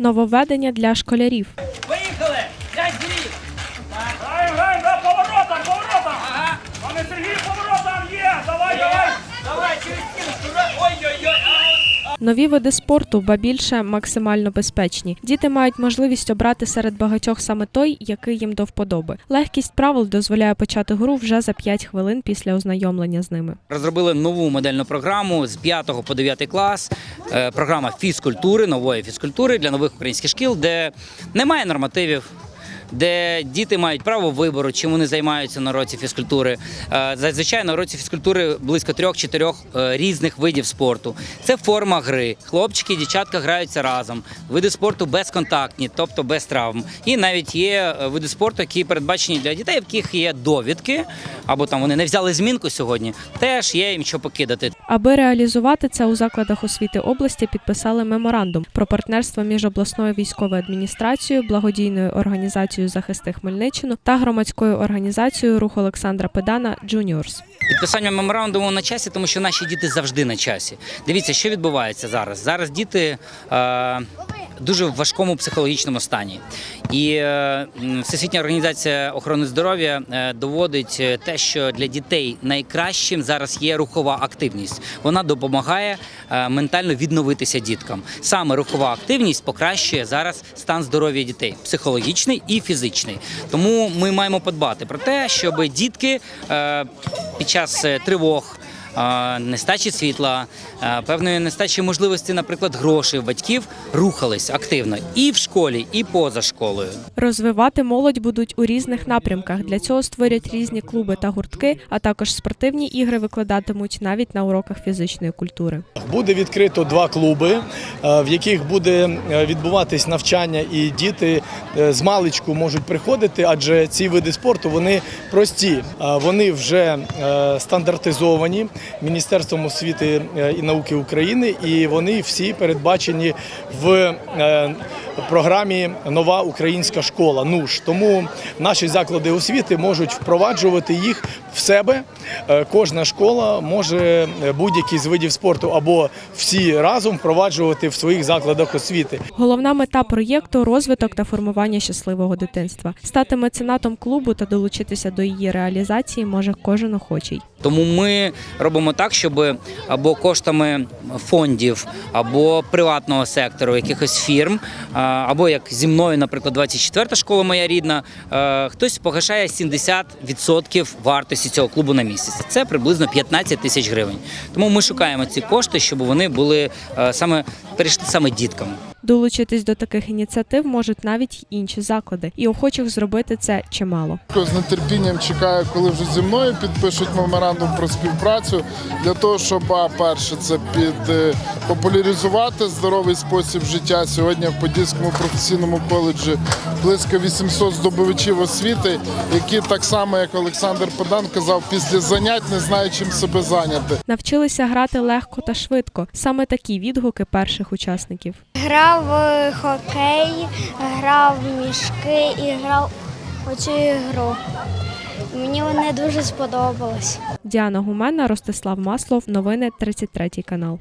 Нововведення для школярів. Нові види спорту, ба більше максимально безпечні. Діти мають можливість обрати серед багатьох саме той, який їм до вподоби. Легкість правил дозволяє почати гру вже за 5 хвилин після ознайомлення з ними. Розробили нову модельну програму з 5 по 9 клас. Е, Програма фізкультури, нової фізкультури для нових українських шкіл, де немає нормативів. Де діти мають право вибору, чим вони займаються на році фізкультури. Е, Зазвичай на році фізкультури близько трьох-чотирьох е, різних видів спорту. Це форма гри. Хлопчики і дівчатка граються разом. Види спорту безконтактні, тобто без травм. І навіть є е, види спорту, які передбачені для дітей, в яких є довідки, або там вони не взяли змінку сьогодні. Теж є їм що покидати. Аби реалізувати це у закладах освіти області, підписали меморандум про партнерство між обласною військовою адміністрацією, благодійною організацією Захисти Хмельниччину та громадською організацією Рух Олександра Педана Джуніорс. Підписання меморандуму на часі, тому що наші діти завжди на часі. Дивіться, що відбувається зараз. Зараз діти е, дуже в важкому психологічному стані. І е, Всесвітня організація охорони здоров'я е, доводить е, те, що для дітей найкращим зараз є рухова активність. Вона допомагає ментально відновитися діткам. Саме рухова активність покращує зараз стан здоров'я дітей, психологічний і фізичний. Тому ми маємо подбати про те, щоб дітки під час тривог. Нестачі світла, певної нестачі можливості, наприклад, грошей батьків рухались активно і в школі, і поза школою. Розвивати молодь будуть у різних напрямках. Для цього створять різні клуби та гуртки, а також спортивні ігри викладатимуть навіть на уроках фізичної культури. Буде відкрито два клуби, е, в яких буде е, відбуватись навчання, і діти е, з маличку можуть приходити, адже ці види спорту вони прості. Вони вже стандартизовані Міністерством освіти е, і науки України, і вони всі передбачені в е, програмі Нова українська школа. Ну ж Тому наші заклади освіти можуть впроваджувати їх в себе. Е, Кожна школа може е, будь-який з видів спорту або всі разом впроваджувати в своїх закладах освіти. Головна мета проєкту розвиток та формування щасливого дитинства. Стати меценатом клубу та долучитися до її реалізації може кожен охочий. Тому ми робимо так, щоб або коштами фондів, або приватного сектору, якихось фірм, або як зі мною, наприклад, 24-та школа моя рідна, е, хтось погашає 70% вартості цього клубу на місяць. Це приблизно 15 тисяч гривень. Тому ми шукаємо ці кошти, щоб вони були е, саме перейшли саме діткам. Долучитись до таких ініціатив можуть навіть інші заклади, і охочих зробити це чимало. З нетерпінням чекаю, коли вже зі мною підпишуть меморандум про співпрацю для того, щоб а, перше це під е, популяризувати здоровий спосіб життя. Сьогодні в Подільському професійному коледжі близько 800 здобувачів освіти, які так само, як Олександр Педан казав, після занять не знаю, чим себе зайняти. Навчилися грати легко та швидко. Саме такі відгуки перших учасників. Грав в хокей, грав в мішки і грав оцю ігру. Мені вони дуже сподобались. Діана Гумена, Ростислав Маслов. Новини 33 канал.